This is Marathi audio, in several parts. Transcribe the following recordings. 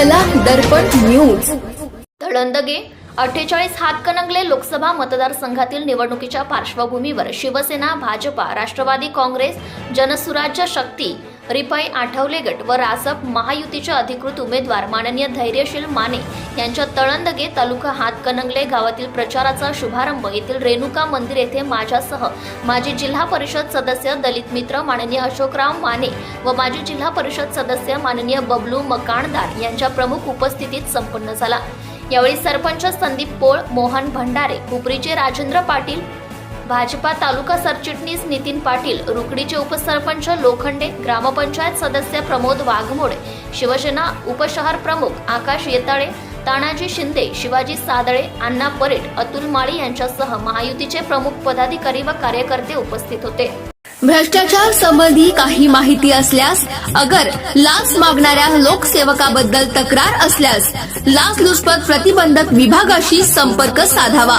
दर्पण न्यूज. धडंदगे अठ्ठेचाळीस हातकणंगले लोकसभा मतदारसंघातील निवडणुकीच्या पार्श्वभूमीवर शिवसेना भाजपा राष्ट्रवादी काँग्रेस जनसुराज्य शक्ती रिपाई आठवले गट व रासप महायुतीचे अधिकृत उमेदवार माननीय धैर्यशील माने यांच्या तळंदगे तालुका हातकणंगले गावातील प्रचाराचा शुभारंभ येथील रेणुका मंदिर येथे माझ्यासह माजी जिल्हा परिषद सदस्य दलित मित्र माननीय अशोकराव माने व माजी जिल्हा परिषद सदस्य माननीय बबलू मकाणदार यांच्या प्रमुख उपस्थितीत संपन्न झाला. यावेळी सरपंच संदीप पोळ मोहन भंडारे कुपरीचे राजेंद्र पाटील भाजपा तालुका सरचिटणीस नितीन पाटील रुकडीचे उपसरपंच लोखंडे ग्रामपंचायत सदस्य प्रमोद वाघमोडे शिवसेना उपशहर प्रमुख आकाश येताळे तानाजी शिंदे शिवाजी सादळे अण्णा परेट अतुल माळी यांच्यासह महायुतीचे प्रमुख पदाधिकारी व कार्यकर्ते उपस्थित होते. भ्रष्टाचार संबंधी काही माहिती असल्यास अगर लाच मागणाऱ्या लोकसेवकाबद्दल तक्रार असल्यास लाचलुचपत प्रतिबंधक विभागाशी संपर्क साधावा.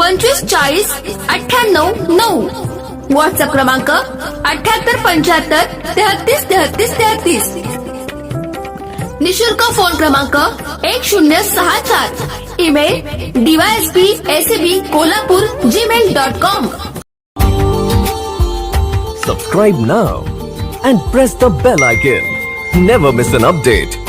पंचवीस, चाळीस, अठ्ठ्याण्णव, नऊ व्हॉट्सअप क्रमांक अठ्याहत्तर पंच्याहत्तर, तेहतीस तेहतीस तेहतीस निशुल्क फ़ोन क्रमांक एक शून्य सहा चार email DYSP ACB Kolhapur Gmail dot com Subscribe now and press the bell icon. Never miss an update.